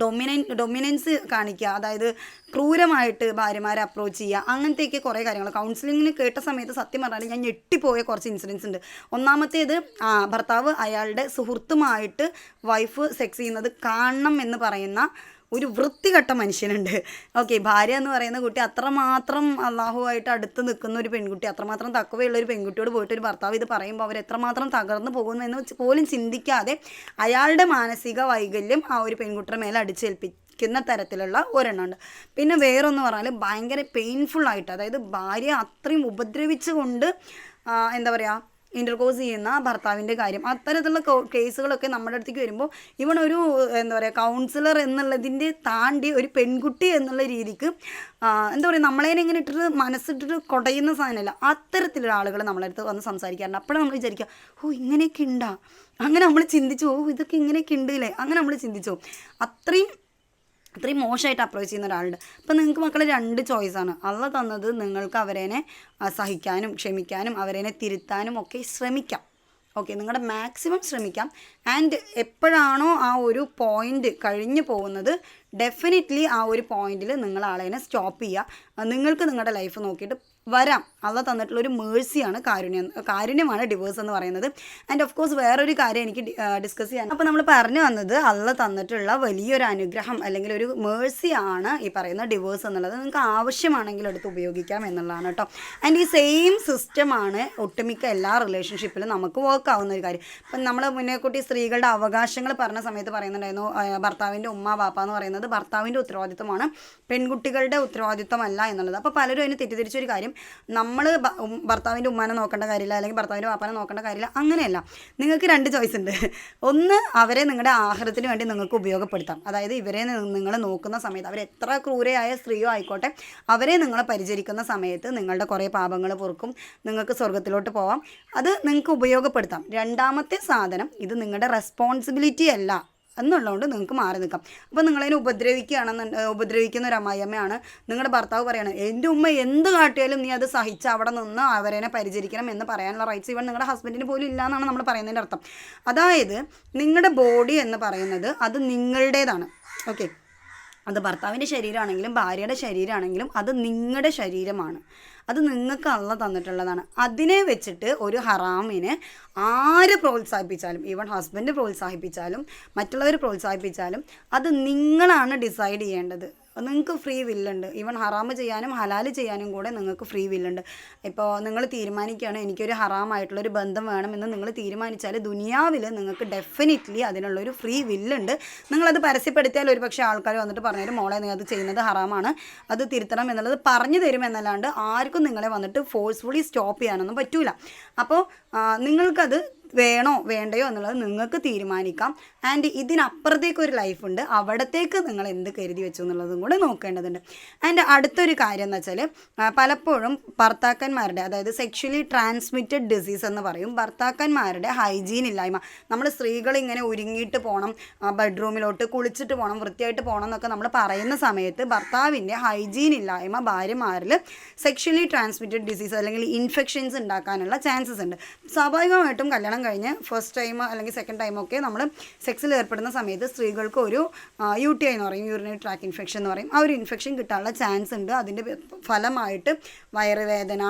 ഡൊമിനൻ ഡൊമിനൻസ് കാണിക്കുക അതായത് ക്രൂരമായിട്ട് ഭാര്യമാരെ അപ്രോച്ച് ചെയ്യുക അങ്ങനത്തെയൊക്കെ കുറേ കാര്യങ്ങൾ. കൗൺസിലിങ്ങിന് കേട്ട സമയത്ത് സത്യം പറഞ്ഞാൽ ഞാൻ ഞെട്ടിപ്പോയ കുറച്ച് ഇൻസിഡൻസ് ഉണ്ട്. ഒന്നാമത്തേത് ഭർത്താവ് അയാളുടെ സുഹൃത്തുമായിട്ട് വൈഫ് സെക്സ് ചെയ്യുന്നത് കാണണം എന്ന് പറയുന്ന ഒരു വൃത്തികെട്ട മനുഷ്യനുണ്ട്. ഓക്കെ ഭാര്യ എന്ന് പറയുന്ന കുട്ടി അത്രമാത്രം അള്ളാഹുവായിട്ട് അടുത്ത് നിൽക്കുന്ന ഒരു പെൺകുട്ടി അത്രമാത്രം തക്കവയുള്ള ഒരു പെൺകുട്ടിയോട് പോയിട്ട് ഒരു ഭർത്താവ് ഇത് പറയുമ്പോൾ അവർ എത്രമാത്രം തകർന്നു പോകുന്നു എന്ന് പോലും ചിന്തിക്കാതെ അയാളുടെ മാനസിക വൈകല്യം ആ ഒരു പെൺകുട്ടിയുടെ മേലെ അടിച്ചേൽപ്പിക്കുന്ന തരത്തിലുള്ള ഒരെണ്ണമുണ്ട് പിന്നെ വേറൊന്ന് പറഞ്ഞാൽ ഭയങ്കര പെയിൻഫുള്ളായിട്ട് അതായത് ഭാര്യ അത്രയും ഉപദ്രവിച്ചുകൊണ്ട് എന്താ പറയുക ഇന്റർകോസ് ചെയ്യുന്ന ഭർത്താവിന്റെ കാര്യം. അത്തരത്തിലുള്ള കേസുകളൊക്കെ നമ്മുടെ അടുത്തേക്ക് വരുമ്പോൾ ഇവൺ ഒരു എന്താ പറയുക കൗൺസിലർ എന്നുള്ളതിന്റെ താണ്ടി ഒരു പെൺകുട്ടി എന്നുള്ള രീതിക്ക് എന്താ പറയുക നമ്മളെ ഇങ്ങനെ ഇട്ടിട്ട് മനസ്സിട്ടിട്ട് കുടയുന്ന സാധനമല്ല. അത്തരത്തിലുള്ള ആളുകൾ നമ്മളെ അടുത്ത് വന്ന് സംസാരിക്കാറുണ്ട്. അപ്പോഴാണ് നമ്മൾ വിചാരിക്കുക ഓ ഇങ്ങനെയൊക്കെ ഉണ്ടാ. അങ്ങനെ നമ്മൾ ചിന്തിച്ചു ഓ ഇതൊക്കെ ഇങ്ങനെയൊക്കെ ഉണ്ട് അല്ലേ അങ്ങനെ നമ്മൾ ചിന്തിച്ചു. അത്രയും അത്രയും മോശമായിട്ട് അപ്രോച്ച് ചെയ്യുന്ന ഒരാളുണ്ട്. അപ്പം നിങ്ങൾക്ക് മക്കൾ രണ്ട് ചോയ്സാണ് അള്ള തന്നത് നിങ്ങൾക്ക് അവരേനെ സഹിക്കാനും ക്ഷമിക്കാനും അവരേനെ തിരുത്താനും ഒക്കെ ശ്രമിക്കാം. ഓക്കെ നിങ്ങളുടെ മാക്സിമം ശ്രമിക്കാം. ആൻഡ് എപ്പോഴാണോ ആ ഒരു പോയിന്റ് കഴിഞ്ഞു പോകുന്നത് ഡെഫിനറ്റ്ലി ആ ഒരു പോയിന്റിൽ നിങ്ങൾ ആളേനെ സ്റ്റോപ്പ് ചെയ്യുക. നിങ്ങൾക്ക് നിങ്ങളുടെ ലൈഫ് നോക്കിയിട്ട് വരാം. അള്ള തന്നിട്ടുള്ള ഒരു മേഴ്സിയാണ് കാരുണ്യം. കാരുണ്യമാണ് ഡിവേഴ്സ് എന്ന് പറയുന്നത്. ആൻഡ് ഓഫ് കോഴ്സ് വേറൊരു കാര്യം എനിക്ക് ഡിസ്കസ് ചെയ്യാൻ അപ്പോൾ നമ്മൾ പറഞ്ഞു വന്നത് അള്ള തന്നിട്ടുള്ള വലിയൊരു അനുഗ്രഹം അല്ലെങ്കിൽ ഒരു മേഴ്സിയാണ് ഈ പറയുന്ന ഡിവേഴ്സ് എന്നുള്ളത്. നിങ്ങൾക്ക് ആവശ്യമാണെങ്കിൽ എടുത്ത് ഉപയോഗിക്കാം എന്നുള്ളതാണ് കേട്ടോ ആൻഡ് ഈ സെയിം സിസ്റ്റമാണ് ഒട്ടുമിക്ക എല്ലാ റിലേഷൻഷിപ്പിലും നമുക്ക് വർക്ക് ആവുന്ന ഒരു കാര്യം. ഇപ്പം നമ്മൾ മുന്നേ കൂട്ടി സ്ത്രീകളുടെ അവകാശങ്ങൾ പറഞ്ഞ സമയത്ത് പറയുന്നുണ്ടായിരുന്നു ഭർത്താവിന്റെ ഉമ്മ പാപ്പ എന്ന് പറയുന്നത് ഭർത്താവിന്റെ ഉത്തരവാദിത്തമാണ് പെൺകുട്ടികളുടെ ഉത്തരവാദിത്തമല്ല എന്നുള്ളത്. അപ്പോൾ പലരും അതിന് തെറ്റിദ്ധരിച്ചൊരു കാര്യം. നമ്മൾ ഭർത്താവിന്റെ ഉമ്മാനെ നോക്കേണ്ട കാര്യമില്ല അല്ലെങ്കിൽ ഭർത്താവിന്റെ പാപ്പാനെ നോക്കേണ്ട കാര്യമില്ല അങ്ങനെയല്ല. നിങ്ങൾക്ക് രണ്ട് ചോയ്സ് ഉണ്ട്. ഒന്ന് അവരെ നിങ്ങളുടെ ആഹാരത്തിന് വേണ്ടി നിങ്ങൾക്ക് ഉപയോഗപ്പെടുത്താം. അതായത് ഇവരെ നിങ്ങൾ നോക്കുന്ന സമയത്ത് അവർ എത്ര ക്രൂരയായ സ്ത്രീയോ ആയിക്കോട്ടെ അവരെ നിങ്ങളെ പരിചരിക്കുന്ന സമയത്ത് നിങ്ങളുടെ കുറേ പാപങ്ങൾ പൊറുക്കും നിങ്ങൾക്ക് സ്വർഗത്തിലോട്ട് പോവാം. അത് നിങ്ങൾക്ക് ഉപയോഗപ്പെടുത്താം. രണ്ടാമത്തെ സാധനം ഇത് നിങ്ങളുടെ റെസ്പോൺസിബിലിറ്റി അല്ല. എന്നുള്ളതുകൊണ്ട് നിങ്ങൾക്ക് മാറി നിൽക്കാം. അപ്പോൾ നിങ്ങളതിനെ ഉപദ്രവിക്കുകയാണെന്ന് ഉപദ്രവിക്കുന്ന ഒരു അമ്മായിയമ്മയാണ്. നിങ്ങളുടെ ഭർത്താവ് പറയണം എന്റെ ഉമ്മ എന്ത് കാട്ടിയാലും നീ അത് സഹിച്ച് അവിടെ നിന്ന് അവരെ പരിചരിക്കണം എന്ന് പറയാനുള്ള റൈറ്റ്സ് ഇവൻ നിങ്ങളുടെ ഹസ്ബൻഡിന് പോലും ഇല്ല എന്നാണ് നമ്മൾ പറയുന്നതിന്റെ അർത്ഥം. അതായത് നിങ്ങളുടെ ബോഡി എന്ന് പറയുന്നത് അത് നിങ്ങളുടേതാണ്. ഓക്കെ. അത് ഭർത്താവിന്റെ ശരീരമാണെങ്കിലും ഭാര്യയുടെ ശരീരമാണെങ്കിലും അത് നിങ്ങളുടെ ശരീരമാണ്. അത് നിങ്ങൾക്ക് അള്ള തന്നിട്ടുള്ളതാണ്. അതിനെ വെച്ചിട്ട് ഒരു ഹറാമിനെ ആര് പ്രോത്സാഹിപ്പിച്ചാലും ഈവൻ ഹസ്ബൻഡ് പ്രോത്സാഹിപ്പിച്ചാലും മറ്റുള്ളവർ പ്രോത്സാഹിപ്പിച്ചാലും അത് നിങ്ങളാണ് ഡിസൈഡ് ചെയ്യേണ്ടത്. നിങ്ങൾക്ക് ഫ്രീ വില്ലുണ്ട് ഈവൻ ഹറാമ് ചെയ്യാനും ഹലാൽ ചെയ്യാനും കൂടെ നിങ്ങൾക്ക് ഫ്രീ വില്ലുണ്ട് ഇപ്പോൾ നിങ്ങൾ തീരുമാനിക്കുകയാണ് എനിക്കൊരു ഹറാമായിട്ടുള്ളൊരു ബന്ധം വേണമെന്ന് നിങ്ങൾ തീരുമാനിച്ചാൽ ദുനിയാവിൽ നിങ്ങൾക്ക് ഡെഫിനറ്റ്ലി അതിനുള്ളൊരു ഫ്രീ വില്ലുണ്ട് നിങ്ങളത് പരസ്യപ്പെടുത്തിയാൽ ഒരു പക്ഷേ ആൾക്കാർ വന്നിട്ട് പറഞ്ഞാലും മോളെ നീ അത് ചെയ്യുന്നത് ഹറാമാണ്. അത് തിരുത്തണം എന്നുള്ളത് പറഞ്ഞു തരും എന്നല്ലാണ്ട് ആർക്കും നിങ്ങളെ വന്നിട്ട് ഫോഴ്സ്ഫുള്ളി സ്റ്റോപ്പ് ചെയ്യാനൊന്നും പറ്റൂല. അപ്പോൾ നിങ്ങൾക്കത് വേണോ വേണ്ടയോ എന്നുള്ളത് നിങ്ങൾക്ക് തീരുമാനിക്കാം. ആൻഡ് ഇതിനപ്പുറത്തേക്ക് ഒരു ലൈഫ് ഉണ്ട്. അവിടത്തേക്ക് നിങ്ങൾ എന്ത് കരുതി വെച്ചു എന്നുള്ളതും കൂടെ നോക്കേണ്ടതുണ്ട്. ആൻഡ് അടുത്തൊരു കാര്യം എന്ന് വെച്ചാൽ പലപ്പോഴും ഭർത്താക്കന്മാരുടെ അതായത് സെക്ഷലി ട്രാൻസ്മിറ്റഡ് ഡിസീസ് എന്ന് പറയും ഭർത്താക്കന്മാരുടെ ഹൈജീൻ ഇല്ലായ്മ. നമ്മൾ സ്ത്രീകൾ ഇങ്ങനെ ഒരുങ്ങിയിട്ട് പോകണം ബെഡ്റൂമിലോട്ട് കുളിച്ചിട്ട് പോകണം വൃത്തിയായിട്ട് പോകണം എന്നൊക്കെ നമ്മൾ പറയുന്ന സമയത്ത് ഭർത്താവിന്റെ ഹൈജീൻ ഇല്ലായ്മ ഭാര്യമാരിൽ സെക്ഷലി ട്രാൻസ്മിറ്റഡ് ഡിസീസ് അല്ലെങ്കിൽ ഇൻഫെക്ഷൻസ് ഉണ്ടാക്കാനുള്ള ചാൻസസ് ഉണ്ട്. സ്വാഭാവികമായിട്ടും കല്യാണം കല്യാണം കഴിഞ്ഞ് ഫസ്റ്റ് ടൈം അല്ലെങ്കിൽ സെക്കൻഡ് ടൈം ഒക്കെ നമ്മൾ സെക്സിൽ ഏർപ്പെടുന്ന സമയത്ത് സ്ത്രീകൾക്ക് ഒരു യു ടി ഐ എന്ന് പറയും യൂറിനറി ട്രാക്ക് ഇൻഫെക്ഷൻ എന്ന് പറയും. ആ ഒരു ഇൻഫെക്ഷൻ കിട്ടാനുള്ള ചാൻസ് ഉണ്ട്. അതിന്റെ ഫലമായിട്ട് വയറുവേദന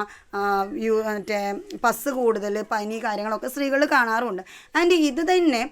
യു മറ്റേ പസ് കൂടുതൽ പനി കാര്യങ്ങളൊക്കെ സ്ത്രീകൾ കാണാറുണ്ട്. ആൻഡ് ഇത് തന്നെ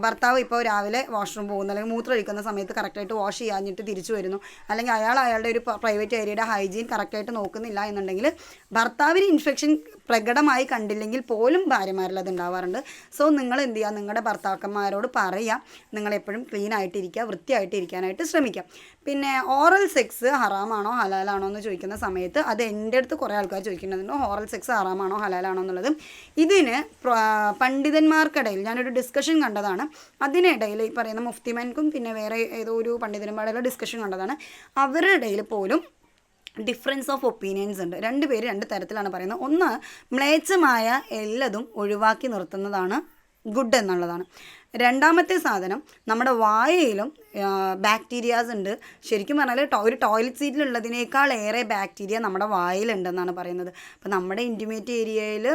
ഭർത്താവ് ഇപ്പോൾ രാവിലെ വാഷ്റൂം പോകുന്നു. അല്ലെങ്കിൽ മൂത്രം ഒഴിക്കുന്ന സമയത്ത് കറക്റ്റായിട്ട് വാഷ് ചെയ്യാഞ്ഞിട്ട് തിരിച്ചു വരുന്നു. അല്ലെങ്കിൽ അയാൾ അയാളുടെ ഒരു പ്രൈവറ്റ് ഏരിയയുടെ ഹൈജീൻ കറക്റ്റായിട്ട് നോക്കുന്നില്ല എന്നുണ്ടെങ്കിൽ ഭർത്താവിന് ഇൻഫെക്ഷൻ പ്രകടമായി കണ്ടില്ലെങ്കിൽ പോലും ഭാര്യമാരിൽ അത് ഉണ്ടാവാറുണ്ട്. സോ നിങ്ങൾ എന്ത് ചെയ്യുക? നിങ്ങളുടെ ഭർത്താക്കന്മാരോട് പറയുക. നിങ്ങളെപ്പോഴും ക്ലീൻ ആയിട്ടിരിക്കുക വൃത്തിയായിട്ട് ഇരിക്കാനായിട്ട് ശ്രമിക്കുക. പിന്നെ ഓറൽ സെക്സ് ഹറാമാണോ ഹലാലാണോ എന്ന് ചോദിക്കുന്ന സമയത്ത് അത് എന്റെ അടുത്ത് കുറേ ആൾക്കാർ ചോദിക്കുന്നുണ്ട്. ഓറൽ സെക്സ് ഹറാമാണോ ഹലാലാണോ എന്നുള്ളത്. ഇതിന് പണ്ഡിതന്മാർക്കിടയിൽ ഞാനൊരു ഡിസ്കഷൻ കണ്ടതാണ്. അതിനിടയിൽ ഈ പറയുന്ന മുഫ്തിമാൻക്കും പിന്നെ വേറെ ഏതോ ഒരു പണ്ഡിതന്മാരുടെ ഡിസ്കഷൻ കണ്ടതാണ്. അവരുടെ ഇടയിൽ പോലും ഡിഫറൻസ് ഓഫ് ഒപ്പീനിയൻസ് ഉണ്ട്. രണ്ട് പേര് രണ്ട് തരത്തിലാണ് പറയുന്നത്. ഒന്ന് മ്ലേച്ഛമായ എല്ലതും ഒഴിവാക്കി നിർത്തുന്നതാണ് ഗുഡ് എന്നുള്ളതാണ്. രണ്ടാമത്തെ സാധനം നമ്മുടെ വായയിലും ബാക്ടീരിയാസ് ഉണ്ട്. ശരിക്കും പറഞ്ഞാൽ ഒരു ടോയ്ലറ്റ് സീറ്റിലുള്ളതിനേക്കാൾ ഏറെ ബാക്ടീരിയ നമ്മുടെ വായിലുണ്ടെന്നാണ് പറയുന്നത്. അപ്പോൾ നമ്മുടെ ഇന്റിമേറ്റ് ഏരിയയിൽ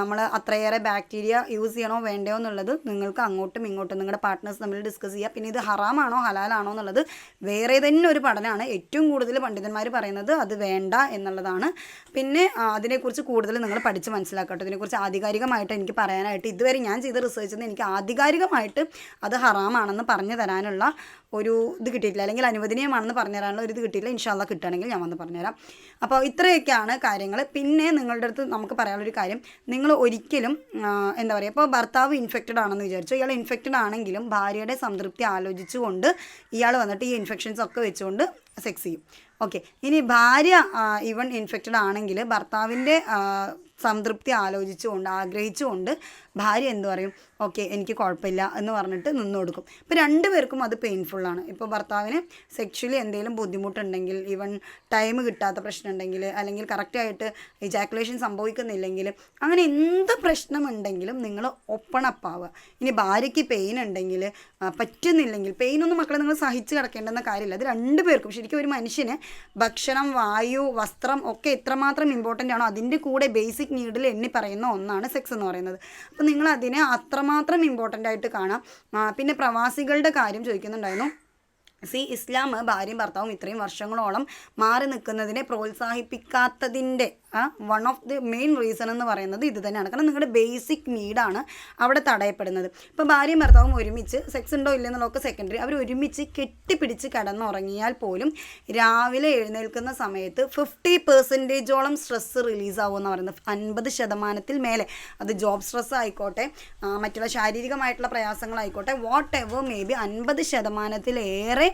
നമ്മൾ അത്രയേറെ ബാക്ടീരിയ യൂസ് ചെയ്യണോ വേണ്ടയോ എന്നുള്ളത് നിങ്ങൾക്ക് അങ്ങോട്ടും ഇങ്ങോട്ടും നിങ്ങളുടെ പാർട്ട്നേഴ്സ് തമ്മിൽ ഡിസ്കസ് ചെയ്യുക പിന്നെ ഇത് ഹറാമാണോ ഹലാലാണോ എന്നുള്ളത് വേറെ തന്നെ ഒരു പഠനമാണ് ഏറ്റവും കൂടുതൽ പണ്ഡിതന്മാർ പറയുന്നത് അത് വേണ്ട എന്നുള്ളതാണ്. പിന്നെ അതിനെക്കുറിച്ച് കൂടുതൽ നിങ്ങൾ പഠിച്ച് മനസ്സിലാക്കട്ടെ. ഇതിനെക്കുറിച്ച് ആധികാരികമായിട്ട് എനിക്ക് പറയാനായിട്ട് ഇതുവരെ ഞാൻ ചെയ്ത റിസർച്ചിൽ നിന്ന് എനിക്ക് ആധികാരികമായിട്ട് അത് ഹറാമാണെന്ന് പറഞ്ഞു തരാനുള്ള ഒരു ഇത് കിട്ടിയിട്ടില്ല. അല്ലെങ്കിൽ അനുവദനീയമാണെന്ന് പറഞ്ഞു തരാനുള്ള ഒരു ഇത് കിട്ടിയില്ല ഇൻഷാല്ല കിട്ടുകയാണെങ്കിൽ ഞാൻ വന്ന് പറഞ്ഞുതരാം. അപ്പോൾ ഇത്രയൊക്കെയാണ് കാര്യങ്ങൾ. പിന്നെ നിങ്ങളുടെ അടുത്ത് നമുക്ക് പറയാനുള്ളൊരു കാര്യം. നിങ്ങൾ ഒരിക്കലും എന്താ പറയുക ഇപ്പോൾ ഭർത്താവ് ഇൻഫെക്റ്റഡ് ആണെന്ന് വിചാരിച്ചു. ഇയാൾ ഇൻഫെക്റ്റഡ് ആണെങ്കിലും ഭാര്യയുടെ സംതൃപ്തി ആലോചിച്ചുകൊണ്ട് ഇയാൾ വന്നിട്ട് ഈ ഇൻഫെക്ഷൻസ് ഒക്കെ വെച്ചുകൊണ്ട് സെക്സ് ചെയ്യും. ഓക്കെ ഇനി ഭാര്യ ഈവൺ ഇൻഫെക്റ്റഡ് ആണെങ്കിൽ ഭർത്താവിന്റെ സംതൃപ്തി ആലോചിച്ചുകൊണ്ട് ആഗ്രഹിച്ചുകൊണ്ട് ഭാര്യ എന്ത് പറയും? ഓക്കെ എനിക്ക് കുഴപ്പമില്ല എന്ന് പറഞ്ഞിട്ട് നിന്ന് കൊടുക്കും. ഇപ്പോൾ രണ്ടുപേർക്കും അത് പെയിൻഫുള്ളാണ് ഇപ്പോൾ ഭർത്താവിന് സെക്ച്വലി എന്തെങ്കിലും ബുദ്ധിമുട്ടുണ്ടെങ്കിൽ ഈവൻ ടൈം കിട്ടാത്ത പ്രശ്നം ഉണ്ടെങ്കിൽ അല്ലെങ്കിൽ കറക്റ്റായിട്ട് ഇജാക്കുലേഷൻ സംഭവിക്കുന്നില്ലെങ്കിൽ അങ്ങനെ എന്ത് പ്രശ്നമുണ്ടെങ്കിലും നിങ്ങൾ ഓപ്പൺ അപ്പ് ആവുക. ഇനി ഭാര്യയ്ക്ക് പെയിൻ ഉണ്ടെങ്കിൽ പറ്റുന്നില്ലെങ്കിൽ പെയിനൊന്നും മക്കളെ നിങ്ങൾ സഹിച്ച് കിടക്കേണ്ടെന്ന കാര്യമില്ല. അത് രണ്ടുപേർക്കും ശരിക്കും ഒരു മനുഷ്യന് ഭക്ഷണം വായു വസ്ത്രം ഒക്കെ എത്രമാത്രം ഇമ്പോർട്ടന്റ് ആണോ അതിന്റെ കൂടെ ബേസിക് നീഡിൽ എണ്ണി പറയുന്ന ഒന്നാണ് സെക്സ് എന്ന് പറയുന്നത്. അപ്പോൾ നിങ്ങൾ അതിനെ അത്രമാത്രം ഇമ്പോർട്ടന്റ് ആയിട്ട് കാണാം. പിന്നെ പ്രവാസികളുടെ കാര്യം ചോദിക്കുന്നുണ്ടായിരുന്നു. സി ഇസ്ലാം ഭാര്യയും ഭർത്താവും ഇത്രയും വർഷങ്ങളോളം മാറി നിൽക്കുന്നതിനെ പ്രോത്സാഹിപ്പിക്കാത്തതിന്റെ one of the main reason എന്ന് പറയുന്നത് ഇത് തന്നെയാണ്. കാരണം നിങ്ങളുടെ ബേസിക് നീഡാണ് അവിടെ തടയപ്പെടുന്നത്. ഇപ്പോൾ ഭാര്യയും ഭർത്താവും ഒരുമിച്ച് സെക്സ് ഉണ്ടോ ഇല്ലെന്നുള്ളതൊക്കെ സെക്കൻഡറി അവർ ഒരുമിച്ച് കെട്ടിപ്പിടിച്ച് കിടന്നുറങ്ങിയാൽ പോലും രാവിലെ എഴുന്നേൽക്കുന്ന സമയത്ത് ഫിഫ്റ്റി പെർസെന്റേജോളം സ്ട്രെസ്സ് റിലീസ് എന്ന് പറയുന്നത്. അൻപത് ശതമാനത്തിൽ മേലെ. അത് ജോബ് സ്ട്രെസ് ആയിക്കോട്ടെ മറ്റുള്ള ശാരീരികമായിട്ടുള്ള പ്രയാസങ്ങളായിക്കോട്ടെ വാട്ട് എവർ മേ ബി അൻപത് ശതമാനത്തിലേറെ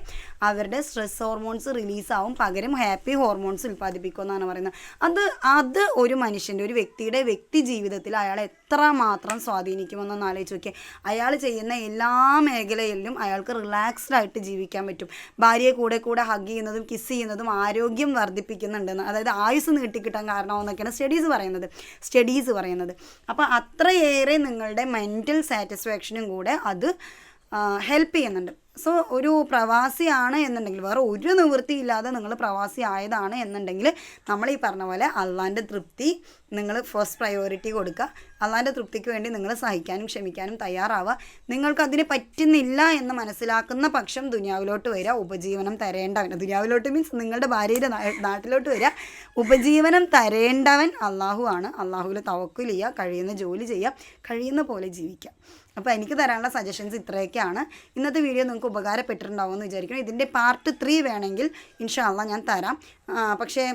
അവരുടെ സ്ട്രെസ് ഹോർമോൺസ് റിലീസാവും പകരം ഹാപ്പി ഹോർമോൺസ് ഉൽപ്പാദിപ്പിക്കുമെന്നാണ് പറയുന്നത്. അത് അത് ഒരു മനുഷ്യന്റെ ഒരു വ്യക്തിയുടെ വ്യക്തി ജീവിതത്തിൽ അയാളെ എത്രമാത്രം സ്വാധീനിക്കുമെന്നൊന്ന് ആലോചിച്ച് നോക്കിയാൽ അയാൾ ചെയ്യുന്ന എല്ലാ മേഖലയിലും അയാൾക്ക് റിലാക്സ്ഡ് ആയിട്ട് ജീവിക്കാൻ പറ്റും. ഭാര്യയെ കൂടെ കൂടെ ഹഗ് ചെയ്യുന്നതും കിസ് ചെയ്യുന്നതും ആരോഗ്യം വർദ്ധിപ്പിക്കുന്നുണ്ടെന്ന് അതായത് ആയുസ് നീട്ടിക്കിട്ടാൻ കാരണമെന്നൊക്കെയാണ് സ്റ്റഡീസ് പറയുന്നത്. സ്റ്റഡീസ് പറയുന്നത്. അപ്പോൾ അത്രയേറെ നിങ്ങളുടെ മെന്റൽ സാറ്റിസ്ഫാക്ഷനും കൂടെ അത് ഹെൽപ്പ് ചെയ്യുന്നുണ്ട്. സോ ഒരു പ്രവാസിയാണ് എന്നുണ്ടെങ്കിൽ വേറെ ഒരു നിവൃത്തി ഇല്ലാതെ നിങ്ങൾ പ്രവാസി ആയതാണ് എന്നുണ്ടെങ്കിൽ നമ്മൾ ഈ പറഞ്ഞ പോലെ അള്ളാന്റെ തൃപ്തി നിങ്ങൾ ഫസ്റ്റ് പ്രയോറിറ്റി കൊടുക്കുക. അള്ളാന്റെ തൃപ്തിക്ക് വേണ്ടി നിങ്ങൾ സഹിക്കാനും ക്ഷമിക്കാനും തയ്യാറാവുക. നിങ്ങൾക്ക് അതിന് പറ്റുന്നില്ല എന്ന് മനസ്സിലാക്കുന്ന പക്ഷം ദുനിയാവിലോട്ട് വരിക ഉപജീവനം തരേണ്ടവൻ. ദുനിയാവിലോട്ട് മീൻസ് നിങ്ങളുടെ ഭാര്യയുടെ നാട്ടിലോട്ട് വരിക. ഉപജീവനം തരേണ്ടവൻ അള്ളാഹു ആണ്. അള്ളാഹുവിൽ തവക്കുൽ ചെയ്യുക കഴിയുന്ന ജോലി ചെയ്യുക കഴിയുന്ന പോലെ ജീവിക്കുക. അപ്പോൾ എനിക്ക് തരാനുള്ള സജഷൻസ് ഇത്രയൊക്കെയാണ്. ഇന്നത്തെ വീഡിയോ നിങ്ങൾക്ക് ഉപകാരപ്പെട്ടിട്ടുണ്ടാവുമെന്ന് വിചാരിക്കുന്നു. ഇതിന്റെ പാർട്ട് ത്രീ വേണമെങ്കിൽ ഇൻഷാല്ല ഞാൻ തരാം. പക്ഷേ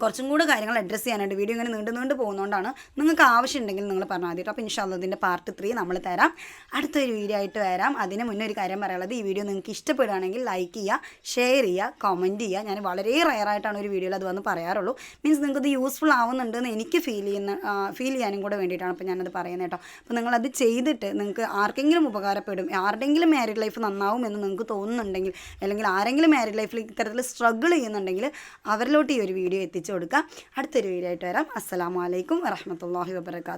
കുറച്ചും കൂടെ കാര്യങ്ങൾ അഡ്രസ്സ് ചെയ്യാനായിട്ട് വീഡിയോ ഇങ്ങനെ നീണ്ടു നീണ്ടു പോകുന്നതുകൊണ്ടാണ് നിങ്ങൾക്ക് ആവശ്യമുണ്ടെങ്കിൽ നിങ്ങൾ പറഞ്ഞാൽ മതി കേട്ടോ. അപ്പോൾ ഇൻഷാല്ല ഇതിന്റെ പാർട്ട് ത്രീ നമ്മൾ തരാം. അടുത്തൊരു വീഡിയോ ആയിട്ട് വരാം. അതിന് മുന്നേ ഒരു കാര്യം പറയാനുള്ളത് ഈ വീഡിയോ നിങ്ങൾക്ക് ഇഷ്ടപ്പെടുകയാണെങ്കിൽ ലൈക്ക് ചെയ്യുക ഷെയർ ചെയ്യുക കമന്റ് ചെയ്യുക. ഞാൻ വളരെ റയറായിട്ടാണ് ഒരു വീഡിയോയിൽ അത് വന്ന് പറയാറുള്ളൂ. മീൻസ് നിങ്ങൾക്ക് ഇത് യൂസ്ഫുൾ ആവുന്നുണ്ടെന്ന് എനിക്ക് ഫീൽ ചെയ്യുന്ന ഫീൽ ചെയ്യാനും കൂടെ വേണ്ടിയിട്ടാണ് അപ്പോൾ ഞാനത് പറയുന്നത് കേട്ടോ. അപ്പോൾ നിങ്ങളത് ചെയ്തിട്ട് നിങ്ങൾക്ക് ആർക്കെങ്കിലും ഉപകാരപ്പെടും ആരുടെങ്കിലും മാരീഡ് ലൈഫ് നന്നാവും എന്ന് നിങ്ങൾക്ക് തോന്നുന്നുണ്ടെങ്കിൽ അല്ലെങ്കിൽ ആരെങ്കിലും മാരീഡ് ലൈഫിൽ ഇത്തരത്തിൽ സ്ട്രഗിൾ ചെയ്യുന്നുണ്ടെങ്കിൽ അവരിലോട്ട് ഈ ഒരു വീഡിയോ എത്തിച്ചു കൊടുക്കുക അടുത്തൊരു വീഡിയോ ആയിട്ട് വരാം. അസ്സാം വലൈക്കും വരഹമത്തല്ലാഹി വബർക്കാത്തു